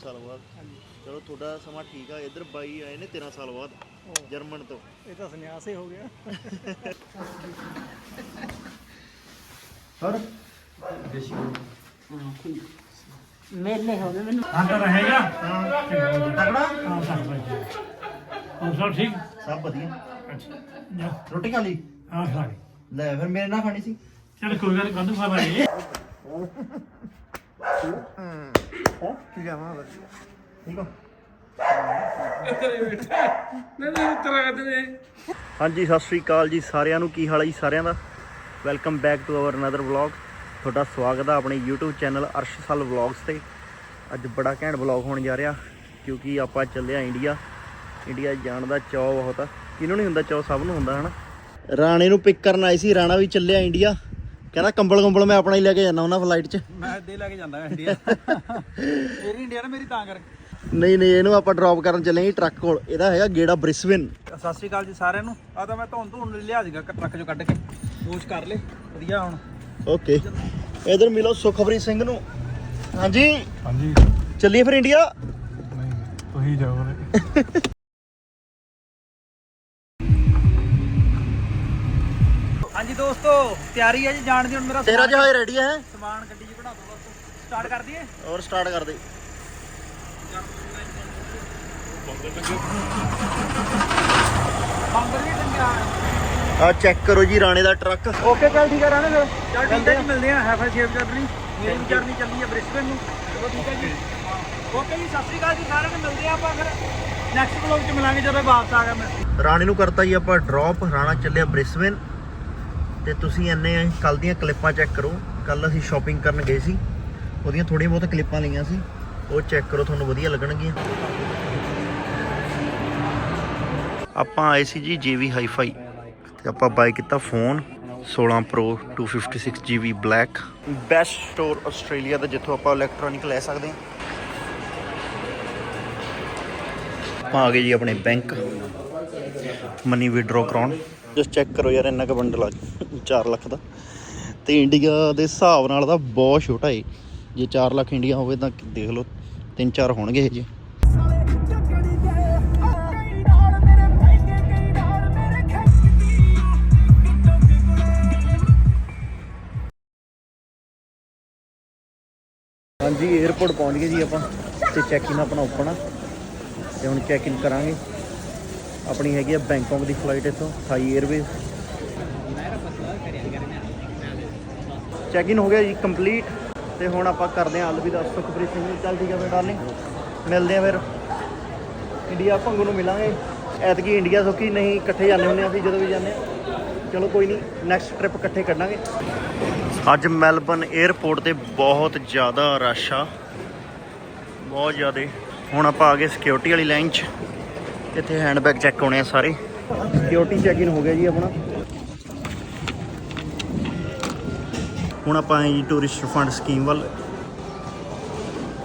ਸਾਲ ਬਾਅਦ। ਚਲੋ ਤੁਹਾਡਾ ਸਮਾਂ ਠੀਕ ਆ। ਇੱਧਰ ਬਾਈ ਆਏ ਨੇ 13 ਸਾਲ ਬਾਅਦ ਜਰਮਨ ਤੋਂ। ਇਹ ਤਾਂ ਸੰਨਿਆਸ ਹੀ ਹੋ ਗਿਆ। ਸਰ ਮੇਲੇ ਹੋ ਗਏ ਮੈਨੂੰ। ਹਾਂ ਤਾਂ ਰਹੇਗਾ ਤਗੜਾ ਹਾਂ ਸਭ ਵਧੀਆ। ਹਾਂ ਸਭ ਠੀਕ? ਸਭ ਵਧੀਆ। ਅੱਛਾ। ਜਾ ਰੋਟੀ ਖਾ ਲਈ? ਆ ਖਾ ਲਈ। ਲੈ ਫਿਰ ਮੇਰੇ ਨਾਲ ਖਾਣੀ ਸੀ। ਚਲ ਕੋਈ ਗੱਲ ਕੰਦੂ ਖਾ ਲਾਂਗੇ ਠੀਕ ਆ ਮਾਂ ਠੀਕ ਆ ਹਾਂਜੀ, ਸਤਿ ਸ੍ਰੀ ਅਕਾਲ ਜੀ ਸਾਰਿਆਂ ਨੂੰ। ਕੀ ਹਾਲ ਹੈ ਜੀ ਸਾਰਿਆਂ ਦਾ? Welcome back to our another vlog ਤੁਹਾਡਾ ਸਵਾਗਤ ਹੈ ਆਪਣੇ YouTube ਚੈਨਲ ਅਰਸ਼ਸਲ ਵਲੌਗਸ ਤੇ। ਅੱਜ ਬੜਾ ਘੈਂਟ ਵਲੌਗ ਹੋਣ ਜਾ ਰਿਹਾ, ਕਿਉਂਕਿ ਆਪਾਂ ਚੱਲੇ ਆ ਇੰਡੀਆ ਇੰਡੀਆ ਜਾਣ ਦਾ ਚਾਅ ਬਹੁਤ ਆ। ਕਿਹਨੂੰ ਨਹੀਂ ਹੁੰਦਾ ਚਾਅ, ਸਭ ਨੂੰ ਹੁੰਦਾ, ਹਨਾ? ਰਾਣੇ ਨੂੰ ਪਿਕ ਕਰਨ ਆਏ ਸੀ, ਰਾਣਾ ਵੀ ਚੱਲਿਆ ਇੰਡੀਆ ਕਹਿੰਦਾ ਕੰਬਲ ਕੰਬਲ ਮੈਂ ਆਪਣਾ ਹੀ ਲੈ ਕੇ ਜਾਣਾ ਉਹਨਾਂ ਫਲਾਈਟ 'ਚ। ਮੈਂ ਦੇ ਲੈ ਕੇ ਜਾਂਦਾ ਇੰਡੀਆ ਮੇਰੀ ਇੰਡੀਆ ਨਾ ਮੇਰੀ ਤਾਂ ਕਰ ਨਹੀਂ ਨਹੀਂ ਇਹਨੂੰ ਆਪਾਂ ਡ੍ਰੌਪ ਕਰਨ ਚੱਲੇ ਜੀ ਟਰੱਕ ਕੋਲ। ਇਹਦਾ ਹੈਗਾ ਗੇੜਾ ਬ੍ਰਿਸਬਨ ਸਤਿ ਸ਼੍ਰੀ ਅਕਾਲ ਜੀ ਸਾਰਿਆਂ ਨੂੰ। ਆ ਤਾਂ ਮੈਂ ਧੁੰਨ ਲਿਆ ਸੀਗਾ ਟਰੱਕ ਚੋਂ ਕੱਢ ਕੇ। ਪੋਸ਼ ਕਰ ਲੇ ਵਧੀਆ ਹੁਣ। ਓਕੇ ਇਧਰ ਮਿਲੋ ਸੁਖਬਰੀਤ ਸਿੰਘ ਨੂੰ। ਹਾਂਜੀ। ਹਾਂਜੀ। ਚੱਲੀਏ ਫਿਰ ਇੰਡੀਆ ਨਹੀਂ ਤੁਸੀਂ ਜਾਓ ਦੋਸਤੋ ਤਿਆਰੀ ਹੈ ਜੀ ਜਾਣ ਦੀ ਹੁਣ ਮੇਰਾ ਤੇਰਾ ਸਮਾਨ- ਜਹਾਜ਼ ਰੈਡੀ ਹੈ? ਸਮਾਨ ਗੱਡੀ 'ਚ ਕਢਾ ਦੋ ਬਸ। ਸਟਾਰਟ ਕਰ ਦਈਏ? ਔਰ ਸਟਾਰਟ ਕਰ ਦੇ। ਬੰਦਰ ਵੀ ਟੰਗਿਆ ਆ ਚੈੱਕ ਕਰੋ ਜੀ ਰਾਣੇ ਦਾ ਟਰੱਕ ਓਕੇ ਚੱਲ ਠੀਕ ਹੈ ਰਾਣੇ ਫਿਰ। ਚਲ ਠੀਕ ਹੈ ਜੀ ਮਿਲਦੇ ਆ ਹੈਫਾ ਸ਼ੇਪ ਜਰਨੀ ਮੇਰੀ ਜਰਨੀ ਚੱਲੀ ਹੈ ਬ੍ਰਿਸਬਨ ਨੂੰ। ਚਲੋ ਠੀਕ ਹੈ ਜੀ। ਓਕੇ ਜੀ ਸਤਿ ਸ਼੍ਰੀ ਅਕਾਲ ਜੀ ਸਾਰਿਆਂ ਨੂੰ ਮਿਲਦੇ ਆ ਆਪਾਂ ਫਿਰ। ਨੈਕਸਟ ਵਲੌਗ 'ਚ ਮਿਲਾਂਗੇ ਜਦੋਂ ਵਾਪਸ ਆ ਗਿਆ ਮੈਂ। ਰਾਣੇ ਨੂੰ ਕਰਤਾ ਜੀ ਆਪਾਂ ਡ੍ਰੌਪ ਰਾਣਾ ਚੱਲਿਆ ਬ੍ਰਿਸਬਨ। ਤੇ ਤੁਸੀਂ ਇੰਨੇ ਕੱਲ ਦੀਆਂ ਕਲਿੱਪਾਂ ਚੈੱਕ ਕਰੋ। ਕੱਲ ਅਸੀਂ ਸ਼ਾਪਿੰਗ ਕਰਨ ਗਏ ਸੀ। ਉਹਦੀਆਂ ਥੋੜੀਆਂ ਬਹੁਤ ਕਲਿੱਪਾਂ ਲਈਆਂ ਸੀ। ਉਹ ਚੈੱਕ ਕਰੋ, ਤੁਹਾਨੂੰ ਵਧੀਆ ਲੱਗਣਗੀਆਂ। ਆਪਾਂ ਆਏ ਸੀ ਜੀ ਜੀਵੀ ਹਾਈਫਾਈ ਤੇ ਆਪਾਂ ਬਾਈ ਕੀਤਾ phone 16 Pro 256 GB black best store Australia ਦਾ, ਜਿੱਥੋਂ ਆਪਾਂ ਇਲੈਕਟ੍ਰੋਨਿਕ ਲੈ ਸਕਦੇ ਹਾਂ। ਆਪਾਂ ਆ ਗਏ ਜੀ ਆਪਣੇ ਬੈਂਕ ਮਨੀ ਵਿਡਰੋ ਕਰਾਉਣ। ਜਸਟ ਚੈੱਕ ਕਰੋ ਯਾਰ, ਇੰਨਾ ਕ ਬੰਡਲ ਆ 4 ਲੱਖ ਦਾ। ਤੇ ਇੰਡੀਆ ਦੇ ਹਿਸਾਬ ਨਾਲ ਤਾਂ ਬਹੁਤ ਛੋਟਾ ਏ। ਜੇ 4 ਲੱਖ ਇੰਡੀਆ ਹੋਵੇ ਤਾਂ ਦੇਖ ਲਓ 3-4 ਹੋਣਗੇ ਇਹ ਜੀ। ਹਾਂਜੀ 에어ਪੋਰਟ ਪਹੁੰਚ ਗਏ ਜੀ ਆਪਾਂ, ਤੇ ਚੈੱਕ ਇਨ ਆਪਣਾ ਓਪਨ ਆ। ਤੇ ਹੁਣ ਚੈੱਕ ਇਨ ਕਰਾਂਗੇ। ਆਪਣੀ ਹੈਗੀ ਆ ਬੈਂਕਾਕ ਦੀ ਫਲਾਈਟ ਇੱਥੋਂ ਥਾਈ 에ਅਰਵੇਜ਼ ਚੈੱਕ ਇਨ ਹੋ ਗਿਆ ਜੀ ਕੰਪਲੀਟ ਤੇ ਹੁਣ ਆਪਾਂ ਕਰਦੇ ਹਾਂ ਅਲਵਿਦਾ ਸੁਖਪ੍ਰੀਤ ਸਿੰਘ ਨੂੰ। ਚੱਲ ਠੀਕ ਆ ਫਿਰ ਡਾਰਲਿੰਗ ਮਿਲਦੇ ਆ ਫਿਰ। ਇੰਡੀਆ ਭੰਗੂ ਨੂੰ ਮਿਲਾਂਗੇ। ਐਤਕੀ ਇੰਡੀਆ ਸੋਕੀ ਨਹੀਂ, ਇਕੱਠੇ ਜਾਂਦੇ ਹੁੰਦੇ ਅਸੀਂ ਜਦੋਂ ਵੀ ਜਾਂਦੇ ਆ। ਚਲੋ ਕੋਈ ਨਹੀਂ ਨੈਕਸਟ ਟ੍ਰਿਪ ਇਕੱਠੇ ਕੱਢਾਂਗੇ। ਅੱਜ ਮੈਲਬਨ 에ਅਰਪੋਰਟ ਤੇ ਬਹੁਤ ਜ਼ਿਆਦਾ ਰਸ਼ ਆ। ਬਹੁਤ ਜ਼ਿਆਦਾ। ਹੁਣ ਆਪਾਂ ਆ ਗਏ ਸਿਕਿਉਰਿਟੀ ਵਾਲੀ ਲਾਈਨ 'ਚ। ਇੱਥੇ ਹੈਂਡਬੈਗ ਚੈੱਕ ਹੋਣੇ ਆ ਸਾਰੇ। ਸਿਕਿਉਰਿਟੀ ਚੈੱਕ ਇਨ ਹੋ ਗਿਆ ਜੀ ਆਪਣਾ। ਹੁਣ ਆਪਾਂ ਆਏ ਜੀ ਟੂਰਿਸਟ ਫੰਡ ਸਕੀਮ ਵੱਲ।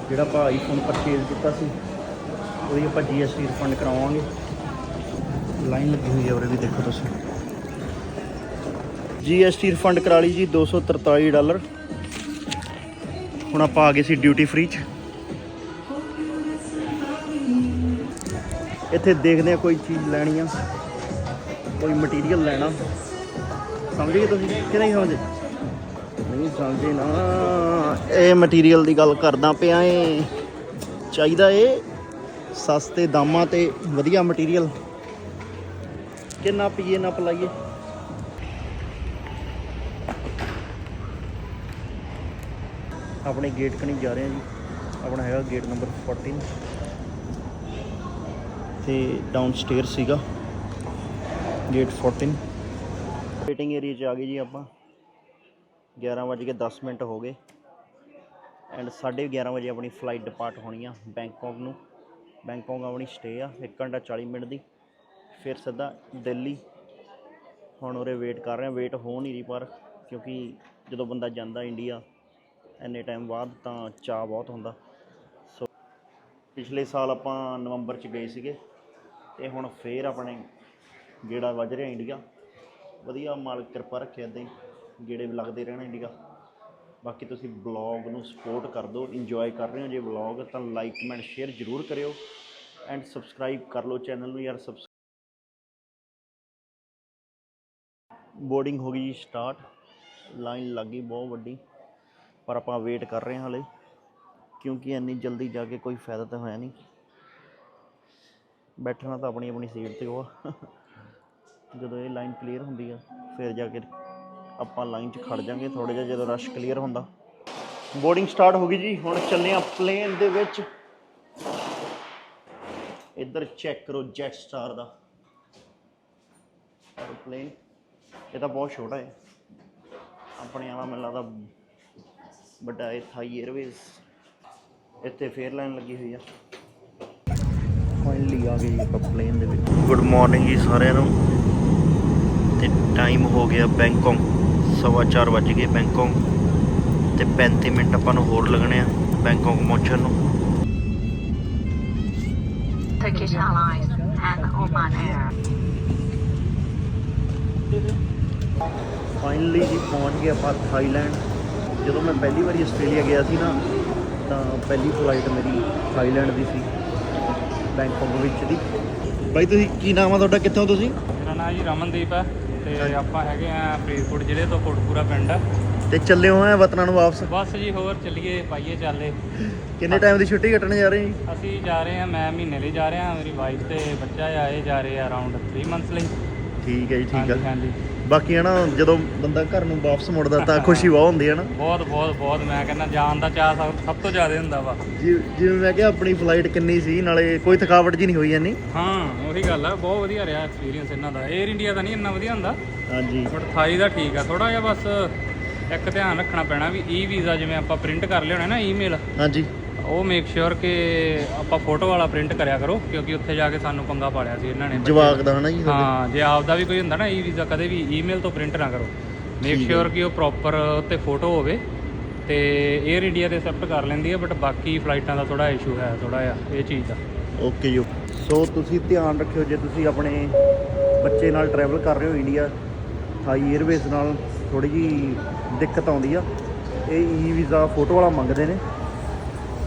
ਜਿਹੜਾ ਆਪਾਂ ਆਈਫੋਨ ਪਰਚੇਜ਼ ਕੀਤਾ ਸੀ, ਉਹਦੀ ਆਪਾਂ GST ਰਿਫੰਡ ਕਰਾਵਾਂਗੇ। ਲਾਈਨ ਲੱਗੀ ਹੋਈ ਹੈ ਉਰੇ ਵੀ ਦੇਖੋ ਤੁਸੀਂ। GST ਰਿਫੰਡ ਕਰਾ ਲਈ ਜੀ 243 ਡਾਲਰ। ਹੁਣ ਆਪਾਂ ਆ ਗਏ ਸੀ ਡਿਊਟੀ ਫ੍ਰੀ ਚ। ਇੱਥੇ ਦੇਖਦੇ ਆ ਕੋਈ ਚੀਜ਼ ਲੈਣੀ ਆ, ਕੋਈ ਮਟੀਰੀਅਲ ਲੈਣਾ। ਸਮਝ ਗਏ ਤੁਸੀਂ ਕਿ ਨਹੀਂ ਸਮਝੇ? ਨਹੀਂ ਸਮਝੇ ਨਾ। ਇਹ ਮਟੀਰੀਅਲ ਦੀ ਗੱਲ ਕਰਦਾ ਪਿਆ ਏ। ਚਾਹੀਦਾ ਏ ਸਸਤੇ ਦਾਮਾਂ ਤੇ ਵਧੀਆ ਮਟੀਰੀਅਲ ਕਿੰਨਾ ਪੀਏ ਨਾ ਪਲਾਈਏ? ਆਪਣੇ ਗੇਟ ਕਣੀ ਜਾ ਰਹੇ ਹਾਂ ਜੀ। ਆਪਣਾ ਹੈਗਾ ਗੇਟ ਨੰਬਰ 14 ਇੱਥੇ ਡਾਊਨ ਸਟੇਅਰ ਸੀਗਾ ਗੇਟ 14 ਵੇਟਿੰਗ ਏਰੀਆ 'ਚ ਆ ਗਏ ਜੀ ਆਪਾਂ। 11:10 ਮਿੰਟ ਹੋ ਗਏ। ਐਂਡ 11:30 ਵਜੇ ਆਪਣੀ ਫਲਾਈਟ ਡਿਪਾਰਟ ਹੋਣੀ ਆ ਬੈਂਕਾਕ ਨੂੰ। ਬੈਂਕਾਕ ਆਪਣੀ ਸਟੇ ਆ 1 ਘੰਟਾ 40 ਮਿੰਟ ਦੀ। ਫਿਰ ਸਿੱਧਾ ਦਿੱਲੀ। ਹੁਣ ਉਰੇ ਵੇਟ ਕਰ ਰਹੇ ਆ। ਵੇਟ ਹੋ ਨਹੀਂ ਰਹੀ ਪਰ ਕਿਉਂਕਿ ਜਦੋਂ ਬੰਦਾ ਜਾਂਦਾ ਇੰਡੀਆ ਇੰਨੇ ਟਾਈਮ ਬਾਅਦ ਤਾਂ ਚਾਅ ਬਹੁਤ ਹੁੰਦਾ। ਸੋ ਪਿਛਲੇ ਸਾਲ ਆਪਾਂ ਨਵੰਬਰ ਚ ਗਏ ਸੀਗੇ। ਤੇ ਹੁਣ ਫੇਰ ਆਪਣੇ ਗੇੜਾ ਵੱਜ ਰਿਹਾ ਇੰਡੀਆ। ਵਧੀਆ ਮਾਲਕ ਕਿਰਪਾ ਰੱਖਿਆ ਏਦਾਂ ਹੀ, ਗੇੜੇ ਵੀ ਲੱਗਦੇ ਰਹਿਣਾ ਇੰਡੀਆ। ਬਾਕੀ ਤੁਸੀਂ ਬਲੌਗ ਨੂੰ ਸਪੋਰਟ ਕਰ ਦਿਓ ਇੰਜੋਏ ਕਰ ਰਹੇ ਹੋ। ਜੇ ਬਲੌਗ ਤਾਂ ਲਾਈਕ ਕਮੈਂਟ ਸ਼ੇਅਰ ਜ਼ਰੂਰ ਕਰਿਓ। ਐਂਡ ਸਬਸਕ੍ਰਾਈਬ ਕਰ ਲਓ ਚੈਨਲ ਨੂੰ ਯਾਰ ਸਬਸਕ੍ਰਾਈਬ ਬੋਰਡਿੰਗ ਹੋ ਗਈ ਜੀ ਸਟਾਰਟ ਲਾਈਨ ਲੱਗ ਗਈ ਬਹੁਤ ਵੱਡੀ, ਪਰ ਆਪਾਂ ਵੇਟ ਕਰ ਰਹੇ ਹਾਂ ਹਲੇ। ਕਿਉਂਕਿ ਇੰਨੀ ਜਲਦੀ ਜਾ ਕੇ ਕੋਈ ਫਾਇਦਾ ਤਾਂ ਹੋਇਆ ਨਹੀਂ। ਬੈਠਣਾ ਤਾਂ ਆਪਣੀ ਆਪਣੀ ਸੀਟ ਤੇ ਉਹ ਆ। ਜਦੋਂ ਇਹ ਲਾਈਨ ਕਲੀਅਰ ਹੁੰਦੀ ਆ, ਫਿਰ ਜਾ ਕੇ ਆਪਾਂ ਲਾਈਨ 'ਚ ਖੜ ਜਾਾਂਗੇ ਥੋੜਾ ਜਿਹਾ ਜਦੋਂ ਰਸ਼ ਕਲੀਅਰ ਹੁੰਦਾ। ਬੋਰਡਿੰਗ ਸਟਾਰਟ ਹੋ ਗਈ ਜੀ, ਹੁਣ ਚੱਲੇ ਆ ਪਲੇਨ ਦੇ ਵਿੱਚ। ਇੱਧਰ ਚੈੱਕ ਕਰੋ ਜੈਟ ਸਟਾਰ ਦਾ। ਪਲੇਨ ਇਹ ਤਾਂ ਬਹੁਤ ਛੋਟਾ ਹੈ। ਆਪਣੇ ਵਾਲਾ ਮੈਨੂੰ ਲੱਗਦਾ ਵੱਡਾ ਹੈ ਥਾਈ 에ਅਰਵੇਜ਼ ਇੱਥੇ ਫੇਅਰ ਲਾਈਨ ਲੱਗੀ ਹੋਈ ਆ। ਫਾਈਨਲੀ ਆ ਗਏ ਆਪਾਂ ਪਲੇਨ ਦੇ ਵਿੱਚ। ਗੁੱਡ ਮਾਰਨਿੰਗ ਜੀ ਸਾਰਿਆਂ ਨੂੰ। ਤੇ ਟਾਈਮ ਹੋ ਗਿਆ ਬੈਂਕਾਕ ਸਵਾ ਚਾਰ ਵੱਜ ਗਏ ਬੈਂਕਾਕ ਤੇ 35 ਮਿੰਟ ਆਪਾਂ ਨੂੰ ਹੋਰ ਲੱਗਣੇ ਆ ਬੈਂਕਾਕ ਪਹੁੰਚਣ ਨੂੰ। Turkish Airlines and Oman Air. Finally ਜੀ ਪਹੁੰਚ ਗਏ ਆਪਾਂ ਥਾਈਲੈਂਡ ਜਦੋਂ ਮੈਂ ਪਹਿਲੀ ਵਾਰੀ ਆਸਟ੍ਰੇਲੀਆ ਗਿਆ ਸੀ ਨਾ ਤਾਂ ਪਹਿਲੀ ਫਲਾਈਟ ਮੇਰੀ ਥਾਈਲੈਂਡ ਦੀ ਸੀ। ਬੈਂਕਾਕ ਵਿੱਚ ਦੀ। ਬਾਈ ਤੁਸੀਂ ਕੀ ਨਾਮ ਆ ਤੁਹਾਡਾ? ਕਿੱਥੋਂ ਤੁਸੀਂ? ਮੇਰਾ ਨਾਮ ਜੀ ਰਮਨਦੀਪ ਹੈ ਤੇ ਆਪਾਂ ਹੈਗੇ ਆ ਫਰੀਦਕੋਟ ਜ਼ਿਲ੍ਹੇ ਤੋਂ ਕੋਟਪੂਰਾ ਪਿੰਡ। ਆ ਤੇ ਚੱਲੇ ਹੋਏ ਆ ਵਤਨਾਂ ਨੂੰ ਵਾਪਸ? ਬਸ ਜੀ ਹੋਰ ਚੱਲੀਏ ਪਾਈਏ ਚਾਲੇ। ਕਿੰਨੇ ਟਾਈਮ ਦੀ ਛੁੱਟੀ ਕੱਟਣ ਜਾ ਰਹੇ ਜੀ? ਅਸੀਂ ਜਾ ਰਹੇ ਹਾਂ ਮੈਂ ਮਹੀਨੇ ਲਈ ਜਾ ਰਿਹਾ ਮੇਰੀ ਵਾਈਫ ਤੇ ਬੱਚਾ ਆ ਇਹ ਜਾ ਰਹੇ ਆ ਅਰਾਊਂਡ 3 ਮੰਥਸ ਲਈ। ਠੀਕ ਹੈ ਜੀ ਠੀਕ ਹੈ ਹਾਂਜੀ। ਬਾਕੀ ਹੈ ਨਾ ਜਦੋਂ ਬੰਦਾ ਘਰ ਨੂੰ ਵਾਪਸ ਮੁੜਦਾ ਤਾਂ ਖੁਸ਼ੀ ਬਹੁਤ ਹੁੰਦੀ ਹੈ ਨਾ। ਬਹੁਤ ਬਹੁਤ ਬਹੁਤ ਮੈਂ ਕਹਿੰਦਾ ਜਾਣ ਦਾ ਚਾਹ ਸਭ ਤੋਂ ਜ਼ਿਆਦਾ ਹੁੰਦਾ ਵਾ। ਜਿ- ਜਿਵੇਂ ਮੈਂ ਕਿਹਾ ਆਪਣੀ ਫਲਾਈਟ ਕਿੰਨੀ ਸੀ ਨਾਲੇ ਕੋਈ ਥਕਾਵਟ ਜੀ ਨਹੀਂ ਹੋਈ ਇੰਨੀ। ਹਾਂ ਉਹੀ ਗੱਲ ਆ ਬਹੁਤ ਵਧੀਆ ਰਿਹਾ ਐਕਸਪੀਰੀਅੰਸ ਇਹਨਾਂ ਦਾ। 에ਅਰ ਇੰਡੀਆ ਦਾ ਨਹੀਂ ਇੰਨਾ ਵਧੀਆ ਹੁੰਦਾ ਹਾਂਜੀ। ਬਟ ਥਾਈ ਦਾ ਠੀਕ ਆ। ਥੋੜਾ ਜਿਹਾ ਬਸ ਇੱਕ ਧਿਆਨ ਰੱਖਣਾ ਪੈਣਾ ਵੀ ਈ ਵੀਜ਼ਾ ਜਿਵੇਂ ਆਪਾਂ ਪ੍ਰਿੰਟ ਕਰ ਲਿਆਉਣਾ ਨਾ ਈਮੇਲ ਹਾਂਜੀ। ਉਹ ਮੇਕ ਸ਼ੋਰ ਕਿ ਆਪਾਂ ਫੋਟੋ ਵਾਲਾ ਪ੍ਰਿੰਟ ਕਰਿਆ ਕਰੋ ਕਿਉਂਕਿ ਉੱਥੇ ਜਾ ਕੇ ਸਾਨੂੰ ਪੰਗਾ ਪਾੜਿਆ ਸੀ ਇਹਨਾਂ ਨੇ। ਜਵਾਕ ਦਾ ਹਨਾ ਜੀ? ਹਾਂ ਜੇ ਆਪਦਾ ਵੀ ਕੋਈ ਹੁੰਦਾ ਨਾ ਈ ਵੀਜ਼ਾ ਕਦੇ ਵੀ ਈਮੇਲ ਤੋਂ ਪ੍ਰਿੰਟ ਨਾ ਕਰੋ। ਮੇਕ ਸ਼ੋਰ ਕਿ ਉਹ ਪ੍ਰੋਪਰ ਉੱਤੇ ਫੋਟੋ ਹੋਵੇ ਤੇ 에ਅਰ ਇੰਡੀਆ ਤੇ ਐਕਸੈਪਟ ਕਰ ਲੈਂਦੀ ਹੈ ਬਟ ਬਾਕੀ ਫਲਾਈਟਾਂ ਦਾ ਥੋੜਾ ਇਸ਼ੂ ਹੈ ਥੋੜਾ ਜਿਹਾ ਇਹ ਚੀਜ਼ ਦਾ। ਓਕੇ ਜੀ ਸੋ ਤੁਸੀਂ ਧਿਆਨ ਰੱਖਿਓ ਜੇ ਤੁਸੀਂ ਆਪਣੇ ਬੱਚੇ ਨਾਲ ਟਰੈਵਲ ਕਰ ਰਹੇ ਹੋ ਇੰਡੀਆ ਥਾਈ 에ਅਰਵੇਜ਼ ਨਾਲ ਥੋੜੀ ਜੀ ਦਿੱਕਤ ਆਉਂਦੀ ਆ ਇਹ ਈ ਵੀਜ਼ਾ ਫੋਟੋ ਵਾਲਾ ਮੰਗਦੇ ਨੇ।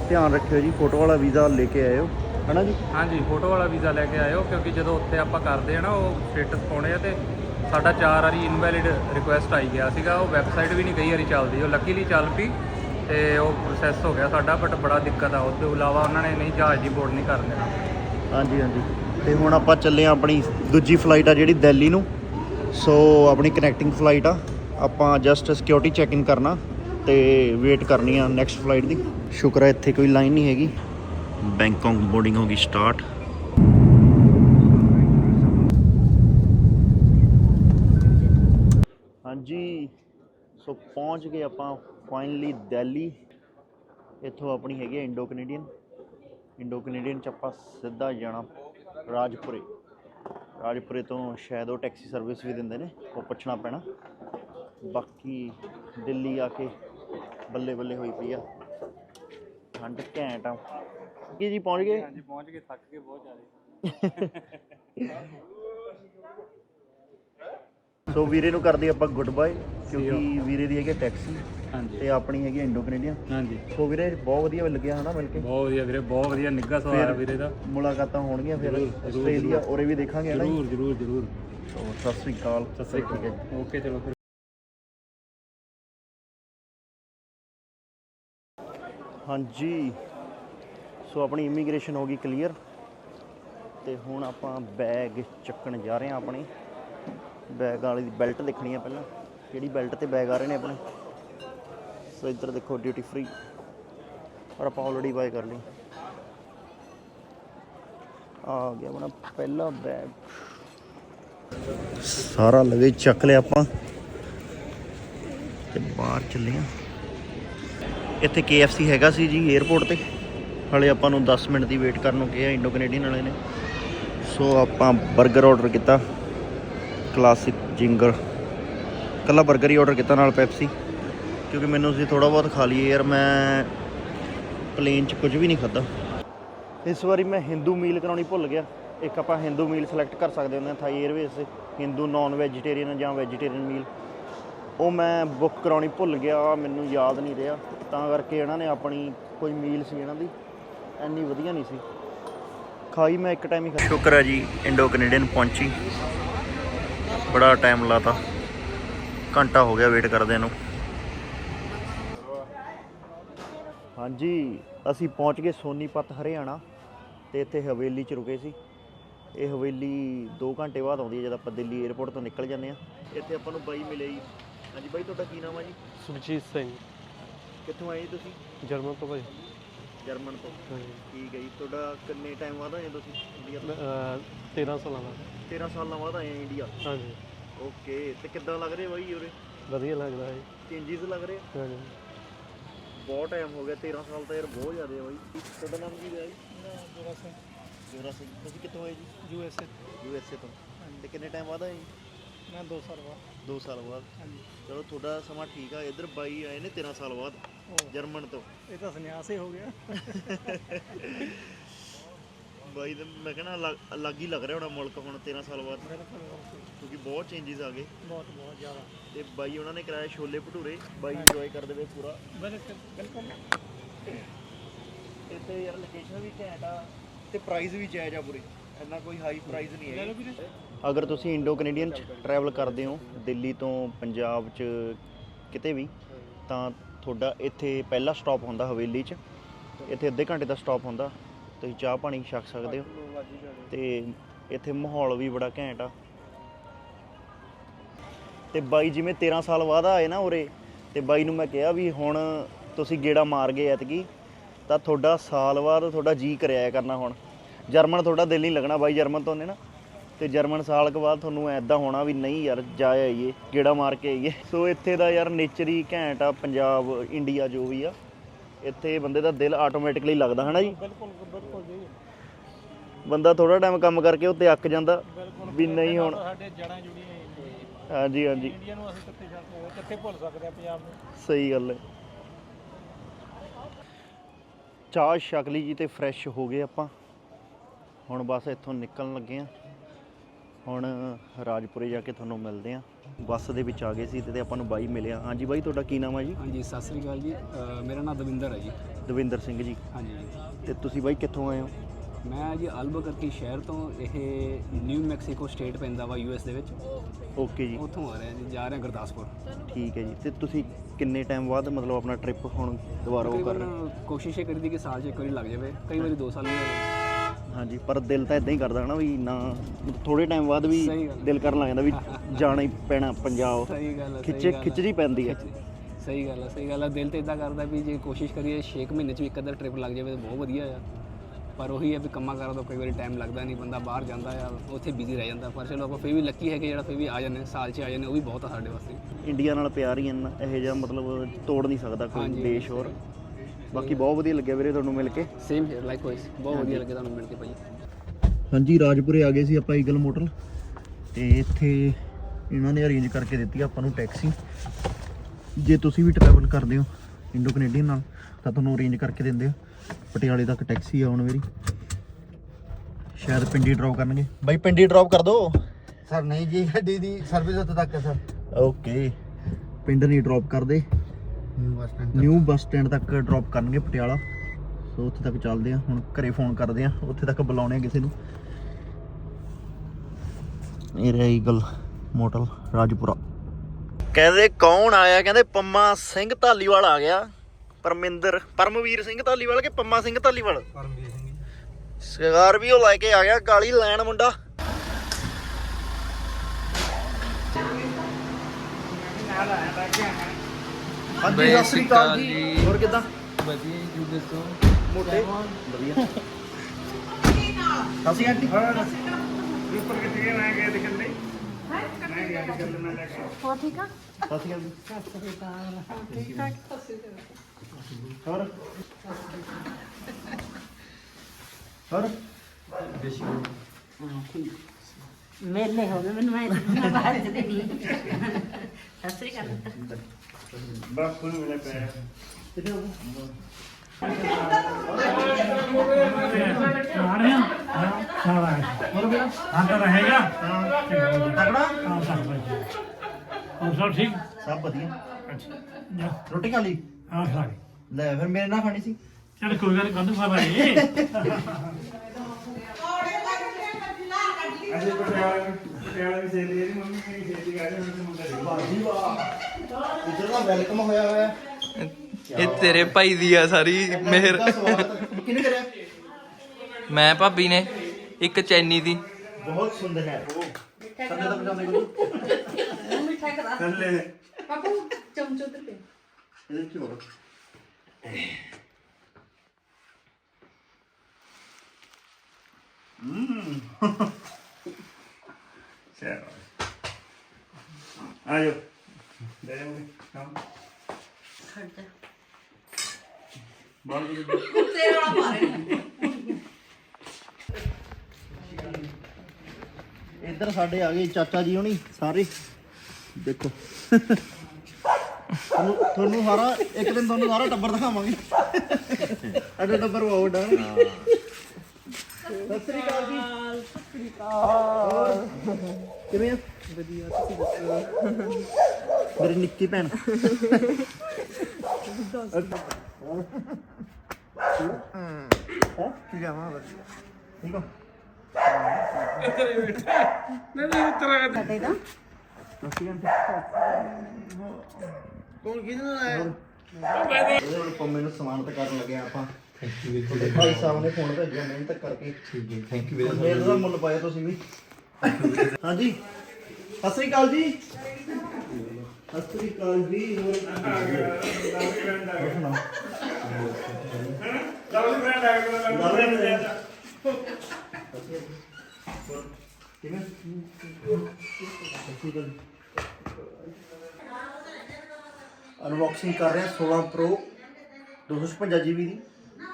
ਧਿਆਨ ਰੱਖਿਓ ਜੀ ਫੋਟੋ ਵਾਲਾ ਵੀਜ਼ਾ ਲੈ ਕੇ ਆਇਓ ਹਨਾ ਜੀ? ਹਾਂਜੀ ਫੋਟੋ ਵਾਲਾ ਵੀਜ਼ਾ ਲੈ ਕੇ ਆਇਓ ਕਿਉਂਕਿ ਜਦੋਂ ਉੱਥੇ ਆਪਾਂ ਕਰਦੇ ਆ ਨਾ ਉਹ ਸਟੇਟਸ ਪਾਉਣੇ ਆ ਤੇ ਸਾਡਾ ਚਾਰ ਵਾਰੀ ਇਨਵੈਲਿਡ ਰਿਕੁਐਸਟ ਆਈ ਗਿਆ ਸੀਗਾ ਉਹ ਵੈਬਸਾਈਟ ਵੀ ਨਹੀਂ ਕਈ ਵਾਰੀ ਚੱਲਦੀ ਉਹ ਲੱਕੀਲੀ ਚੱਲ ਪਈ ਤੇ ਉਹ ਪ੍ਰੋਸੈਸ ਹੋ ਗਿਆ ਸਾਡਾ ਬਟ ਬੜਾ ਦਿੱਕਤ ਆ ਤੋਂ ਇਲਾਵਾ ਉਹਨਾਂ ਨੇ ਨਹੀਂ ਜਹਾਜ਼ ਦੀ ਬੋਰਡ ਨਹੀਂ ਕਰਨ ਦੇਣਾ। ਹਾਂਜੀ ਹਾਂਜੀ। ਤੇ ਹੁਣ ਆਪਾਂ ਚੱਲੇ ਆ ਆਪਣੀ ਦੂਜੀ ਫਲਾਈਟ ਆ ਜਿਹੜੀ ਦਿੱਲੀ ਨੂੰ ਸੋ ਆਪਣੀ ਕਨੈਕਟਿੰਗ ਫਲਾਈਟ ਆ ਆਪਾਂ ਜਸਟ ਸਿਕਿਉਰਿਟੀ ਚੈੱਕ ਇਨ ਕਰਨਾ। ਤੇ ਵੇਟ ਕਰਨੀ ਆ ਨੈਕਸਟ ਫਲਾਈਟ ਦੀ। ਸ਼ੁਕਰ ਹੈ ਇੱਥੇ ਕੋਈ ਲਾਈਨ ਨਹੀਂ ਹੈਗੀ। ਬੈਂਕਾਕ ਬੋਰਡਿੰਗ ਹੋ ਗਈ ਸਟਾਰਟ ਹਾਂਜੀ ਸੋ ਪਹੁੰਚ ਗਏ ਆਪਾਂ ਫਾਈਨਲੀ ਦਿੱਲੀ। ਇੱਥੋਂ ਆਪਣੀ ਹੈਗੀ ਇੰਡੋ ਕੈਨੇਡੀਅਨ ਇੰਡੋ ਕੈਨੇਡੀਅਨ ਚ ਆਪਾਂ ਸਿੱਧਾ ਜਾਣਾ ਰਾਜਪੁਰੇ। ਰਾਜਪੁਰੇ ਤੋਂ ਸ਼ਾਇਦ ਉਹ ਟੈਕਸੀ ਸਰਵਿਸ ਵੀ ਦਿੰਦੇ ਨੇ ਉਹ ਪੁੱਛਣਾ ਪੈਣਾ। ਬਾਕੀ ਦਿੱਲੀ ਆ ਕੇ ਬੱਲੇ ਬੱਲੇ ਹੋਈ ਪਈ ਆ। ਠੰਡ ਘੈਂਟ ਆ। ਕੀ ਜੀ ਪਹੁੰਚ ਗਏ? ਹਾਂਜੀ ਪਹੁੰਚ ਕੇ ਥੱਕ ਕੇ ਬਹੁਤ ਜ਼ਿਆਦਾ। ਸੋ ਵੀਰੇ ਨੂੰ ਕਰਦੇ ਆਪਾਂ ਗੁੱਡ ਬਾਏ ਕਿਉਂਕਿ ਵੀਰੇ ਦੀ ਹੈਗੀ ਟੈਕਸੀ ਹਾਂਜੀ। ਤੇ ਆਪਣੀ ਹੈਗੀ ਇੰਡੋ ਕੈਨੇਡੀਅਨ। ਹਾਂਜੀ। ਸੋ ਵੀਰੇ ਬਹੁਤ ਵਧੀਆ ਲੱਗਿਆ ਹਨਾ ਮਿਲ ਕੇ? ਬਹੁਤ ਵਧੀਆ ਵੀਰੇ ਬਹੁਤ ਵਧੀਆ ਨਿੱਘਾ ਸਵਾਲ ਫਿਰ- ਵੀਰੇ ਦਾ। ਮੁਲਾਕਾਤਾਂ ਹੋਣਗੀਆਂ ਫਿਰ ਜ਼ਰੂਰ, ਜ਼ਰੂਰ, ਆਸਟ੍ਰੇਲੀਆ ਉਰੇ ਵੀ ਦੇਖਾਂਗੇ ਹਨਾ? ਜਰੂਰ ਜਰੂਰ ਜਰੂਰ। ਸੋ ਸਤਿ ਸ੍ਰੀ ਅਕਾਲ। ਸਤਿ ਸ੍ਰੀ। ਅਕਾਲ। ਓਕੇ ਚਲੋ ਹਾਂਜੀ। ਸੋ ਆਪਣੀ ਇਮੀਗ੍ਰੇਸ਼ਨ ਹੋ ਗਈ ਕਲੀਅਰ ਤੇ ਹੁਣ ਆਪਾਂ ਬੈਗ ਚੱਕਣ ਜਾ ਰਹੇ ਹਾਂ ਆਪਣੇ। ਬੈਗ ਵਾਲੀ ਦੀ ਬੈਲਟ ਦੇਖਣੀ ਆ ਪਹਿਲਾਂ। ਕਿਹੜੀ ਬੈਲਟ ਤੇ ਬੈਗ ਆ ਰਹੇ ਨੇ ਆਪਣੇ? ਸੋ ਇੱਧਰ ਦੇਖੋ ਡਿਊਟੀ ਫ੍ਰੀ ਔਰ ਆਪਾਂ ਆਲਰੇਡੀ ਬਾਏ ਕਰ ਲਈ। ਆ ਗਿਆ ਆਪਣਾ ਪਹਿਲਾ ਬੈਗ ਸਾਰਾ ਲਵੇ ਚੱਕ ਲਿਆ ਆਪਾਂ। ਤੇ ਬਾਹਰ ਚੱਲੇ ਆ ਇੱਥੇ KFC ਹੈਗਾ ਸੀ ਜੀ 에어ਪੋਰਟ ਤੇ। ਹਲੇ ਆਪਾਂ ਨੂੰ 10 ਮਿੰਟ ਦੀ ਵੇਟ ਕਰਨ ਨੂੰ ਕਿਹਾ ਇੰਡੋ ਕੈਨੇਡੀਅਨ ਵਾਲੇ ਨੇ। ਸੋ ਆਪਾਂ 버ਗਰ ਆਰਡਰ ਕੀਤਾ। ਕਲਾਸਿਕ ਜਿੰਗਰ ਕੱਲਾ 버ਗਰ ਹੀ ਆਰਡਰ ਕੀਤਾ ਨਾਲ ਪੈਪਸੀ ਕਿਉਂਕਿ ਮੈਨੂੰ ਸੀ ਥੋੜਾ ਬਹੁਤ ਖਾ ਲਈਏ ਯਾਰ, ਮੈਂ ਪਲੇਨ 'ਚ ਕੁਝ ਵੀ ਨਹੀਂ ਖਾਧਾ। ਇਸ ਵਾਰੀ ਮੈਂ ਹਿੰਦੂ ਮੀਲ ਕਰਾਉਣੀ ਭੁੱਲ ਗਿਆ। ਇੱਕ ਆਪਾਂ ਹਿੰਦੂ ਮੀਲ ਸਿਲੈਕਟ ਕਰ ਸਕਦੇ ਹੁੰਦੇ ਹਾਂ ਥਾਈ ਏਅਰਵੇਜ਼ 'ਤੇ। ਹਿੰਦੂ ਨਾਨ ਵੈਜੀਟੇਰੀਅਨ ਜਾਂ ਵੈਜੀਟੇਰੀਅਨ ਮੀਲ ਉਹ ਮੈਂ ਬੁੱਕ ਕਰਾਉਣੀ ਭੁੱਲ ਗਿਆ ਮੈਨੂੰ ਯਾਦ ਨਹੀਂ ਰਿਹਾ। ਤਾਂ ਕਰਕੇ ਇਹਨਾਂ ਨੇ ਆਪਣੀ ਕੋਈ ਮੀਲ ਸੀ ਇਹਨਾਂ ਦੀ ਇੰਨੀ ਵਧੀਆ ਨਹੀਂ ਸੀ। ਖਾਈ ਮੈਂ ਇੱਕ ਟਾਈਮ ਹੀ ਖਾਈ ਸ਼ੁਕਰ ਹੈ ਜੀ ਇੰਡੋ ਕੈਨੇਡੀਅਨ ਪਹੁੰਚੀ। ਬੜਾ ਟਾਈਮ ਲਾਤਾ। ਘੰਟਾ ਹੋ ਗਿਆ ਵੇਟ ਕਰਦੇ ਨੂੰ। ਹਾਂਜੀ ਅਸੀਂ ਪਹੁੰਚ ਗਏ ਸੋਨੀਪਤ ਹਰਿਆਣਾ। ਤੇ ਇੱਥੇ ਹਵੇਲੀ ਚ ਰੁਕੇ ਸੀ। ਇਹ ਹਵੇਲੀ 2 ਘੰਟੇ ਬਾਅਦ ਆਉਂਦੀ ਹੈ ਜਦ ਆਪਾਂ ਦਿੱਲੀ 에ਅਰਪੋਰਟ ਤੋਂ ਨਿਕਲ ਜਾਂਦੇ ਆ ਇੱਥੇ ਆਪਾਂ ਨੂੰ ਬਾਈ ਮਿਲੇ ਜੀ। ਹਾਂਜੀ ਬਾਈ ਤੁਹਾਡਾ ਕੀ ਨਾਮ ਹੈ ਜੀ? ਸੁਰਜੀਤ ਸਿੰਘ। ਕਿੱਥੋਂ ਆਏ ਜੀ ਤੁਸੀਂ? ਜਰਮਨ ਤੋਂ ਭਾਈ। ਜਰਮਨ ਤੋਂ। ਠੀਕ ਹੈ ਜੀ ਤੁਹਾਡਾ ਕਿੰਨੇ ਟਾਈਮ ਬਾਅਦ ਆਏ ਤੁਸੀਂ ਇੰਡੀਆ ਤੋਂ? ਅਹ 13 ਸਾਲਾਂ ਦਾ 13 ਸਾਲਾਂ ਬਾਅਦ ਆਏ ਆ ਇੰਡੀਆ? ਹਾਂਜੀ। ਓਕੇ ਤੇ ਕਿੱਦਾਂ ਲੱਗ ਰਿਹਾ ਬਾਈ ਉਰੇ? ਵਧੀਆ ਲੱਗਦਾ ਹੈ। ਚੇਂਜਸ ਲੱਗ ਰਹੇ? ਆ? ਹਾਂਜੀ। ਬਹੁਤ ਟਾਈਮ ਹੋ ਗਿਆ 13 ਸਾਲ ਤਾਂ ਯਾਰ ਬਹੁਤ ਜ਼ਿਆਦਾ ਹੈ ਬਾਈ। ਤੁਹਾਡਾ ਨਾਮ ਕੀ ਹੈ ਜੀ? ਜੋਰਾ ਸਿੰਘ। ਜੋਰਾ ਸਿੰਘ। ਤੁਸੀਂ ਕਿੱਥੋਂ ਆਏ ਜੀ? U S A U S A ਤੋਂ। ਤੇ ਕਿੰਨੇ ਟਾਈਮ ਬਾਅਦ ਆਏ ਜੀ? ਮੈਂ 2 ਸਾਲ ਬਾਅਦ। 2 ਸਾਲ ਬਾਅਦ? ਹਾਂਜੀ। ਚਲੋ ਤੁਹਾਡਾ ਸਮਾਂ ਠੀਕ ਆ। ਇੱਧਰ ਬਾਈ ਆਏ ਨੇ 13 ਸਾਲ ਬਾਅਦ ਜਰਮਨ ਤੋਂ। ਇਹ ਤਾਂ ਸੰਨਿਆਸ ਹੀ ਹੋ ਗਿਆ। ਬਾਈ ਦਾ ਮੈਂ ਕਹਿੰਦਾ ਅਲੱਗ- ਅਲੱਗ ਹੀ ਲੱਗ ਰਿਹਾ ਹੋਣਾ ਮੁਲਕ ਹੁਣ 13 ਸਾਲ ਬਾਅਦ। ਬਿਲਕੁਲ ਬਿਲਕੁਲ। ਕਿਉਂਕਿ ਬਹੁਤ ਚੇਂਜਸ ਆ ਗਏ। ਬਹੁਤ ਬਹੁਤ ਜ਼ਿਆਦਾ। ਤੇ ਬਾਈ ਉਹਨਾਂ ਨੇ ਕਰਾਇਆ ਛੋਲੇ ਭਟੂਰੇ। ਬਾਈ ਇੰਜੋਏ ਕਰਦੇ ਵੇ ਪੂਰਾ। ਬਿਲਕੁਲ ਬਿਲਕੁਲ। ਇੱਥੇ ਯਾਰ ਲੋਕੇਸ਼ਨ ਵੀ ਘੈਂਟ ਆ। ਤੇ ਪ੍ਰਾਈਸ ਵੀ ਜਾਇਜ਼ ਆ ਪੂਰੇ। ਇੰਨਾ ਕੋਈ ਹਾਈ ਪ੍ਰਾਈਸ ਨਹੀਂ ਲੈ ਲਓ ਵੀਰੇ। ਅਗਰ ਤੁਸੀਂ ਇੰਡੋ ਕੈਨੇਡੀਅਨ ਚ ਟਰੈਵਲ ਕਰਦੇ ਹੋ, ਦਿੱਲੀ ਤੋਂ ਪੰਜਾਬ ਚ ਕਿਤੇ ਵੀ, ਤਾਂ ਤੁਹਾਡਾ ਇੱਥੇ ਪਹਿਲਾ ਸਟਾਪ ਹੁੰਦਾ ਹਵੇਲੀ ਚ। ਇੱਥੇ ਅੱਧੇ ਘੰਟੇ ਦਾ ਸਟਾਪ ਹੁੰਦਾ। ਤੁਸੀਂ ਚਾਹ ਪਾਣੀ ਛਕ ਸਕਦੇ ਹੋ। ਤੇ ਇੱਥੇ ਮਾਹੌਲ ਵੀ ਬੜਾ ਘੈਂਟ ਆ। ਤੇ ਬਾਈ ਜਿਵੇਂ 13 ਸਾਲ ਬਾਅਦ ਆਏ ਨਾ ਉਰੇ, ਤੇ ਬਾਈ ਨੂੰ ਮੈਂ ਕਿਹਾ ਵੀ ਹੁਣ ਤੁਸੀਂ ਗੇੜਾ ਮਾਰ ਗਏ ਐਤਕੀ, ਤਾਂ ਤੁਹਾਡਾ ਸਾਲ ਬਾਅਦ ਤੁਹਾਡਾ ਜੀ ਕਰਿਆ ਕਰਨਾ ਹੁਣ। ਜਰਮਨ, ਤੁਹਾਡਾ ਦਿਲ ਨਹੀਂ ਲੱਗਣਾ ਬਾਈ ਜਰਮਨ ਤੋਂ ਨੇ ਨਾ। ਤੇ ਜਰਮਨ ਸਾਲ ਕੁ ਬਾਅਦ ਤੁਹਾਨੂੰ ਐਦਾਂ ਹੋਣਾ ਵੀ ਨਹੀਂ ਯਾਰ ਜਾ ਆਈਏ ਗੇੜਾ ਮਾਰ ਕੇ ਆਈਏ। ਸੋ ਇੱਥੇ ਦਾ ਯਾਰ ਨੇਚਰ ਹੀ ਘੈਂਟ ਆ ਪੰਜਾਬ ਇੰਡੀਆ ਜੋ ਵੀ ਆ ਇੱਥੇ ਬੰਦੇ ਦਾ ਦਿਲ ਆਟੋਮੈਟਿਕਲੀ ਲੱਗਦਾ ਹਨਾ ਜੀ? ਬਿਲਕੁਲ ਬਿਲਕੁਲ ਜੀ। ਬੰਦਾ ਥੋੜਾ ਟਾਈਮ ਕੰਮ ਕਰਕੇ ਉੱਤੇ ਅੱਕ ਜਾਂਦਾ ਵੀ ਨਹੀਂ ਹੁਣ। ਸਾਡੇ ਜੜਾਂ ਜੁੜੀਆਂ ਹੋਈਆਂ। ਹਾਂਜੀ ਹਾਂਜੀ। ਇੰਡੀਆ ਨੂੰ ਅਸੀਂ ਕਿੱਥੇ ਛੱਡ ਸਕਦੇ ਕਿੱਥੇ ਭੁੱਲ ਸਕਦੇ ਆ ਪੰਜਾਬ ਨੂੰ? ਸਹੀ ਗੱਲ ਹੈ। ਚਾਹ ਛਕ ਲਈ ਜੀ ਤੇ ਫਰੈਸ਼ ਹੋ ਗਏ ਆਪਾਂ। ਹੁਣ ਬਸ ਇੱਥੋਂ ਨਿਕਲਣ ਲੱਗੇ ਆ। ਹੁਣ ਰਾਜਪੁਰੇ ਜਾ ਕੇ ਤੁਹਾਨੂੰ ਮਿਲਦੇ ਆ ਬੱਸ ਦੇ ਵਿੱਚ ਆ ਗਏ ਸੀ ਤੇ ਆਪਾਂ ਨੂੰ ਬਾਈ ਮਿਲਿਆ ਹਾਂਜੀ ਬਾਈ ਤੁਹਾਡਾ ਕੀ ਨਾਮ ਹੈ ਜੀ? ਹਾਂਜੀ ਸਤਿ ਸ੍ਰੀ ਅਕਾਲ ਜੀ। ਅ, ਮੇਰਾ ਨਾਮ ਦਵਿੰਦਰ ਹੈ ਜੀ। ਦਵਿੰਦਰ ਸਿੰਘ ਜੀ। ਹਾਂਜੀ ਜੀ ਤੇ ਤੁਸੀਂ ਬਾਈ ਕਿੱਥੋਂ ਆਏ ਹੋ? ਮੈਂ ਜੀ ਅਲਬਕਰਕੀ ਸ਼ਹਿਰ ਤੋਂ ਇਹ ਨਿਊ ਮੈਕਸੀਕੋ ਸਟੇਟ ਪੈਂਦਾ ਵਾ ਯੂਐਸ ਦੇ ਵਿੱਚ। ਓਕੇ ਜੀ। ਉੱਥੋਂ ਆ ਰਿਹਾ ਜੀ ਜਾ ਰਿਹਾ ਗੁਰਦਾਸਪੁਰ। ਠੀਕ ਹੈ ਜੀ। ਤੇ ਤੁਸੀਂ ਕਿੰਨੇ ਟਾਈਮ ਬਾਅਦ ਮਤਲਬ ਆਪਣਾ ਟ੍ਰਿਪ ਹੁਣ ਦੁਬਾਰਾ ਉਹ ਕਰ ਰਹੇ ਹੋ? ਤਕਰੀਬਨ ਕੋਸ਼ਿਸ਼ ਇਹ ਕਰੀਦੀ ਕਿ ਸਾਲ 'ਚ ਇੱਕ ਵਾਰੀ ਲੱਗ ਜਾਵੇ ਕਈ ਵਾਰੀ 2 ਸਾਲ ਵੀ ਲੱਗ ਜਾਂਦੇ। ਹਾਂਜੀ ਪਰ ਦਿਲ ਤਾਂ ਇਦਾਂ ਹੀ ਕਰਦਾ ਨਾ ਵੀ ਨਾ ਥੋੜੇ ਟਾਈਮ ਬਾਅਦ ਵੀ ਸਹੀ ਗੱਲ ਹੈ। ਦਿਲ ਕਰਨ ਲੱਗ ਜਾਂਦਾ ਵੀ ਜਾਣਾ ਹੀ ਪੈਣਾ ਪੰਜਾਬ। ਸਹੀ ਗੱਲ ਹੈ ਖਿੱਚ ਪੈਂਦੀ ਹੈ। ਸਹੀ ਗੱਲ ਹੈ ਸਹੀ ਗੱਲ ਹੈ। ਦਿਲ ਤੇ ਇਦਾਂ ਕਰਦਾ ਵੀ ਜੇ ਕੋਸ਼ਿਸ਼ ਕਰੀਏ 6 ਮਹੀਨੇ 'ਚ ਵੀ ਇੱਕ ਅੱਧਾ ਟ੍ਰਿਪ ਲੱਗ ਜਾਵੇ ਤਾਂ ਬਹੁਤ ਵਧੀਆ ਆ। ਪਰ ਉਹੀ ਹੈ ਵੀ ਕੰਮਾਂ ਕਾਰਾਂ ਤੋਂ ਕਈ ਵਾਰੀ ਟਾਈਮ ਲੱਗਦਾ ਨਹੀਂ ਬੰਦਾ ਬਾਹਰ ਜਾਂਦਾ ਆ ਉੱਥੇ ਬਿਜ਼ੀ ਰਹਿ ਜਾਂਦਾ। ਪਰ ਚਲੋ ਆਪਾਂ ਫਿਰ ਵੀ ਲੱਕੀ ਹੈ ਕਿ ਜਿਹੜਾ ਫਿਰ ਵੀ ਆ ਜਾਂਦੇ ਹਾਂ, ਸਾਲ 'ਚ ਆ ਜਾਂਦੇ ਹਾਂ, ਉਹ ਵੀ ਬਹੁਤ ਆ ਸਾਡੇ ਵਾਸਤੇ। ਇੰਡੀਆ ਨਾਲ ਪਿਆਰ ਹੀ ਇੰਨਾ ਇਹੋ ਜਿਹਾ ਮਤਲਬ ਤੋੜ ਨਹੀਂ ਸਕਦਾ ਕੋਈ ਹਾਂਜੀ, ਦੇਸ਼ ਹੋਰ। ਬਾਕੀ ਬਹੁਤ ਵਧੀਆ ਲੱਗਿਆ ਵੀਰੇ ਤੁਹਾਨੂੰ ਮਿਲ ਕੇ। ਸੇਮ ਹੇਅਰ ਲਾਈਕਵਾਈਜ਼ ਬਹੁਤ ਵਧੀਆ ਲੱਗਿਆ ਤੁਹਾਨੂੰ ਮਿਲ ਕੇ ਭਾਈ। ਹਾਂਜੀ ਰਾਜਪੁਰੇ ਆ ਗਏ ਸੀ ਆਪਾਂ ਈਗਲ ਮੋਟਰ ਤੇ ਇੱਥੇ ਇਹਨਾਂ ਨੇ ਅਰੇਂਜ ਕਰਕੇ ਦਿੱਤੀ ਆਪਾਂ ਨੂੰ ਟੈਕਸੀ ਜੇ ਤੁਸੀਂ ਵੀ ਟਰੈਵਲ ਕਰਦੇ ਹੋ ਇੰਡੋ ਕੈਨੇਡੀਅਨ ਨਾਲ ਤਾਂ ਤੁਹਾਨੂੰ ਅਰੇਂਜ ਕਰਕੇ ਦਿੰਦੇ ਆ। ਪਟਿਆਲੇ ਤੱਕ ਟੈਕਸੀ ਆ ਹੁਣ ਮੇਰੀ। ਸ਼ਾਇਦ ਪਿੰਡੀ ਡ੍ਰੌਪ ਕਰਨਗੇ। ਬਾਈ ਪਿੰਡੀ ਡ੍ਰੌਪ ਕਰ ਦੋ। ਸਰ ਨਹੀਂ ਜੀ ਗੱਡੀ ਦੀ ਸਰਵਿਸ ਉੱਥੇ ਤੱਕ ਹੈ ਸਰ ਓਕੇ ਪਿੰਡ ਨਹੀਂ ਡ੍ਰੌਪ ਕਰਦੇ। New bus stand new bus stand ਤੱਕ ਡ੍ਰੌਪ ਕਰਨਗੇ ਪਟਿਆਲਾ। ਸੋ ਉੱਥੇ ਤੱਕ ਚੱਲਦੇ ਆ ਹੁਣ ਘਰੇ ਫੋਨ ਕਰਦੇ ਆ ਉੱਥੇ ਤੱਕ ਬੁਲਾਉਣੇ ਆ ਕਿਸੇ ਨੂੰ। ਇਹ ਰਿਹਾ ਈਗਲ ਮੋਟਲ ਰਾਜਪੁਰਾ। ਕਹਿੰਦੇ ਕੌਣ ਆਇਆ? ਕਹਿੰਦੇ ਪੰਮਾ ਸਿੰਘ ਧਾਲੀਵਾਲ ਆ ਗਿਆ। ਪਰਮਿੰਦਰ ਪਰਮਵੀਰ ਸਿੰਘ ਧਾਲੀਵਾਲ ਕਿ ਪੰਮਾ ਸਿੰਘ ਧਾਲੀਵਾਲ? ਪਰਮਵੀਰ ਸਿੰਘ। ਸਕਾਰਪੀਓ ਲੈ ਕੇ ਆ ਗਿਆ। ਕਾਲੀ ਲੈਣ ਮੁੰਡਾ। ਹਾਂਜੀ ਸਤਿ ਸ੍ਰੀ ਅਕਾਲ ਜੀ। ਹੋਰ ਕਿਦਾਂ? ਵਧੀਆ ਜੀ ਦੱਸੋ? ਮੋਟੇ। ਵਧੀਆ। ਅਸੀਂ ਆਂਟੀ ਉੱਪਰ ਕਿੱਥੇ ਗਏ? ਮੈਂ ਗਏ ਦਿਖਣ ਲਈ। ਹੋਰ ਠੀਕ ਆ? ਸਤਿ ਸ੍ਰੀ ਅਕਾਲ ਜੀ। ਠੀਕ ਠਾਕ? ਹੋਰ? ਹੋਰ? ਮੇਲੇ ਹੋ ਗਏ ਮੈਨੂੰ ਮੈਂ ਮੈਂ ਬਾਹਰ ਚ ਦੇਣੀ। ਸਤਿ ਸ੍ਰੀ ਅਕਾਲ। ਬਾਪੂ ਨੂੰ ਮਿਲੇ ਪਏ ਮਾਰਿਆ ਹਾਂ ਸਾਰਾ ਹੋਰ ਵੀ ਹਾਂ ਤਾਂ ਰਹੇਗਾ ਤਗੜਾ ਹਾਂ ਸਭ ਭਾਈ ਹੋਰ ਸਭ ਠੀਕ ਸਭ ਵਧੀਆ। ਰੋਟੀ ਖਾ ਲਈ? ਹਾਂ ਖਾ ਲਈ। ਲੈ ਫਿਰ ਮੇਰੇ ਨਾਲ ਖਾਣੀ ਸੀ। ਚਲ ਕੋਈ ਗੱਲ ਕੰਨ ਖਾ ਲਈ ਅਸੀਂ ਪਟਿਆਲਾ ਪਟਿਆਲਾ ਦੀ ਸੇਲੀ ਇਹਦੀ ਮੰਮੀ ਮੇਰੀ ਸੇਲੀ ਆ ਰਹੀ ਹੁਣ ਮੁੰਡਾ ਦੇਖੋ ਬਾਜੀ ਵਾਹ। ਇੱਧਰ ਦਾ ਵੈਲਕਮ ਹੋਇਆ ਹੋਇਆ ਇਹ ਤੇਰੇ ਭਾਈ ਦੀ ਆ ਸਾਰੀ ਮਿਹਰ। ਕਿਹਨੇ ਕਰਿਆ? ਮੈਂ ਭਾਬੀ ਨੇ ਇੱਕ ਚੈਨੀ ਦੀ। ਬਹੁਤ ਸੁੰਦਰ ਹੈ। ਸੰਦੇ ਦਾ ਪਜਾਮੇ ਕੋਲ। ਮਿੱਠਾ ਕਰਾ। ਥੱਲੇ। ਬਾਪੂ ਚਮਚੋ ਤੇ ਪੇ ਇਹਦੇ ਵਿੱਚ ਹੋਰ। ਚਲੋ ਆ ਜਾਓ ਦੇ ਦੇ ਮੰਮੀ ਹਾਂ ਖੜ ਜਾ ਬਾਲ ਜੀ ਕੁੱਤੇ ਵਾਲਾ ਮਾਰੇ ਇੱਧਰ ਸਾਡੇ ਆ ਗਏ ਚਾਚਾ ਜੀ ਹੁਣੀ ਸਾਰੇ। ਦੇਖੋ। ਤੁਹਾਨੂੰ ਤੁਹਾਨੂੰ ਸਾਰਾ ਇੱਕ ਦਿਨ ਤੁਹਾਨੂੰ ਸਾਰਾ ਟੱਬਰ ਦਿਖਾਵਾਂਗੇ। ਅੱਡਾ ਟੱਬਰ ਬਹੁਤ ਵੱਡਾ ਸਤਿ ਸ੍ਰੀ ਅਕਾਲ ਜੀ। ਸਤਿ ਸ੍ਰੀ ਅਕਾਲ ਕਿਵੇਂ ਆ? ਵਧੀਆ ਤੁਸੀਂ ਦੱਸੋ ਮੇਰੀ ਨਿੱਕੀ ਭੈਣ। ਕੀ ਜਾਵਾਂ ਵਧੀਆ ਠੀਕ ਹੋ ਸਾਡੇ ਦਾ। ਕੌਣ ਕਿਹਨੂੰ ਆਇਆ? ਹੁਣ ਪੰਮੇ ਨੂੰ ਸਮਾਨਤ ਕਰਨ ਲੱਗੇ ਆ ਆਪਾਂ। ਤੁਹਾਡੇ ਭਾਈ ਸਾਹਿਬ ਨੇ ਫੋਨ ਭੇਜਿਆ ਮਿਹਨਤ ਕਰਕੇ। ਠੀਕ ਹੈ ਥੈਂਕ ਯੂ ਮੇਰੇ ਦਾ ਮੁੱਲ ਪਾਇਆ ਤੁਸੀਂ ਵੀ। ਹਾਂਜੀ। ਸਤਿ ਸ੍ਰੀ ਅਕਾਲ ਜੀ। ਸਤਿ ਸ੍ਰੀ ਅਕਾਲ ਜੀ ਹੋਰ ਹੋਰ ਸੁਣਾਓ ਲਵਲੀ ਫਰੈਂਡ ਆ ਗਿਆ ਲਵਲੀ friend। ਕਿਵੇਂ ਅਨਬਾਕਸਿੰਗ ਕਰ ਰਹੇ ਹਾਂ 16 Pro 256 GB ਦੀ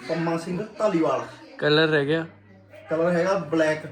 ਪੰਮਾ ਸਿੰਘ ਢਾਲੀਵਾਲ ਕਲਰ ਰਹਿ ਗਿਆ। ਕਲਰ ਹੈਗਾ ਬਲੈਕ